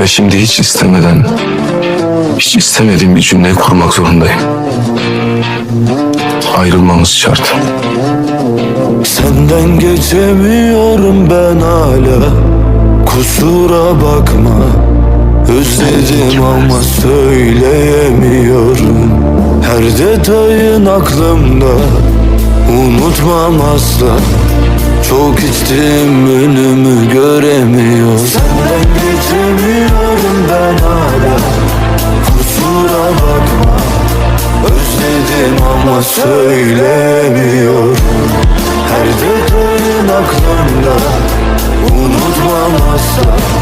Ve şimdi hiç istemeden, hiç istemediğim bir cümleyi kurmak zorundayım. Ayrılmamız şart. Senden geçemiyorum ben hala. Kusura bakma. Özledim ama söyleyemiyorum. Her detayın aklımda. Unutmam asla. Çok içtim önümü söylemiyorum. Her detayın aklımda Unutmam asla.